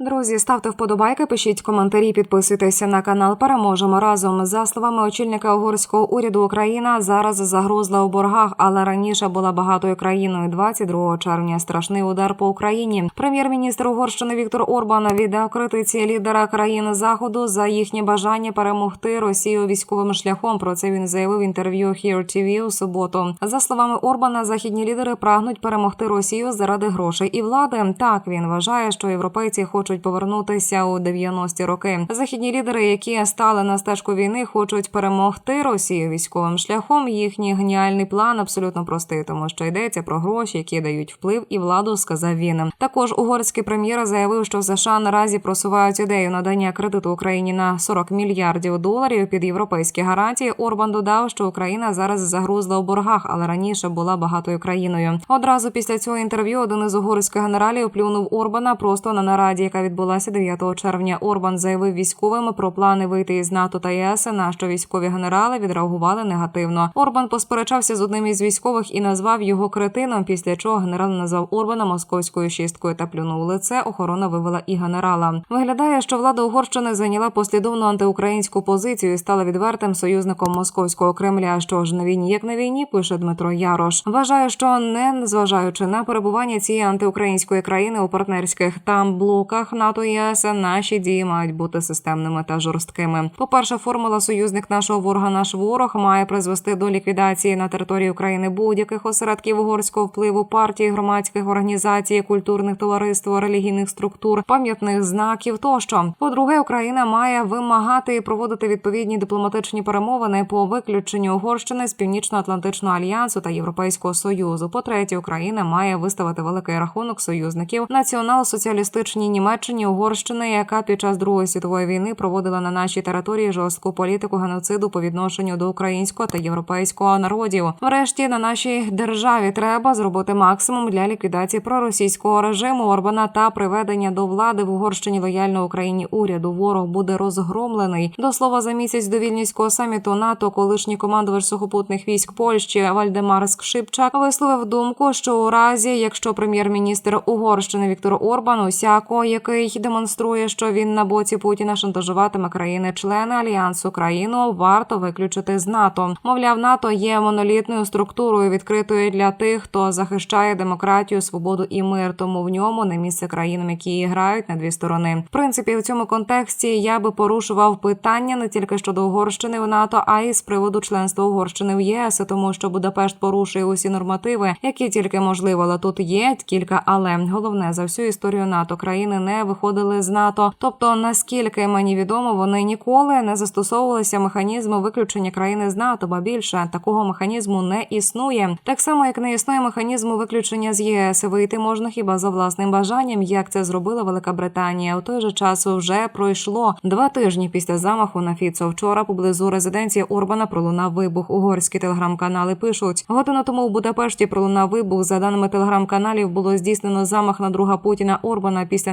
Друзі, ставте вподобайки, пишіть коментарі, підписуйтеся на канал. Переможемо разом. За словами очільника угорського уряду, Україна зараз загрузла у боргах, але раніше була багатою країною. 22 червня страшний удар по Україні. Прем'єр-міністр Угорщини Віктор Орбан віддав критиці лідера країн заходу за їхнє бажання перемогти Росію військовим шляхом. Про це він заявив в інтерв'ю Here TV у суботу. За словами Орбана, західні лідери прагнуть перемогти Росію заради грошей і влади. Так він вважає, що європейці хочуть повернутися у 90-ті роки. Західні лідери, які стали на стежку війни, хочуть перемогти Росію військовим шляхом. Їхній геніальний план абсолютно простий, тому що йдеться про гроші, які дають вплив і владу. Сказав він. Також угорський прем'єр заявив, що США наразі просувають ідею надання кредиту Україні на 40 мільярдів доларів під європейські гарантії. Орбан додав, що Україна зараз загрузла у боргах, але раніше була багатою країною. Одразу після цього інтерв'ю один із угорських генералів плюнув Орбана просто на нараді, яка відбулася 9 червня. Орбан заявив військовим про плани вийти із НАТО та ЄС. На що військові генерали відреагували негативно. Орбан посперечався з одним із військових і назвав його кретином. Після чого генерал назвав Орбана московською шісткою та плюнув лице. Охорона вивела і генерала. Виглядає, що влада Угорщини зайняла послідовну антиукраїнську позицію і стала відвертим союзником московського Кремля. Що ж на війні, як на війні, пише Дмитро Ярош. Вважаю, що не зважаючи на перебування цієї антиукраїнської країни у партнерських там блоках НАТО і ЄС, наші дії мають бути системними та жорсткими. По перше, формула союзник нашого ворога, наш ворог має призвести до ліквідації на території України будь-яких осередків угорського впливу партій, громадських організацій, культурних товариств, релігійних структур, пам'ятних знаків тощо. По-друге, Україна має вимагати і проводити відповідні дипломатичні перемовини по виключенню Угорщини з Північно-Атлантичного альянсу та Європейського союзу. По третє, Україна має виставити великий рахунок союзників націонал-соціалістичній Німеччині Угорщини, яка під час Другої світової війни проводила на нашій території жорстку політику геноциду по відношенню до українського та європейського народів. Врешті на нашій державі треба зробити максимум для ліквідації проросійського режиму Орбана та приведення до влади в Угорщині лояльно Україні уряду. Ворог буде розгромлений. До слова за місяць до вільнюського саміту НАТО, колишній командувач сухопутних військ Польщі Вальдемар Скшипчак висловив думку, що у разі, якщо прем'єр-міністр Угорщини Віктор Орбан, усяко який демонструє, що він на боці Путіна шантажуватиме країни-члени альянсу країну, варто виключити з НАТО. Мовляв, НАТО є монолітною структурою, відкритою для тих, хто захищає демократію, свободу і мир. Тому в ньому не місце країнам, які грають на дві сторони. В принципі, в цьому контексті я би порушував питання не тільки щодо Угорщини в НАТО, а й з приводу членства Угорщини в ЄС, тому що Будапешт порушує усі нормативи, які тільки можливо. Але тут є кілька, але головне за всю історію НАТО країни не виходили з НАТО. Тобто, наскільки мені відомо, вони ніколи не застосовувалися механізму виключення країни з НАТО, ба більше такого механізму не існує. Так само, як не існує механізму виключення з ЄС, вийти можна хіба за власним бажанням, як це зробила Велика Британія. У той же час вже пройшло два тижні після замаху на Фіцо. Вчора поблизу резиденції Орбана пролунав вибух. Угорські телеграм-канали пишуть годину тому у Будапешті пролунав вибух. За даними телеграм-каналів, було здійснено замах на друга Путіна Орбана. Після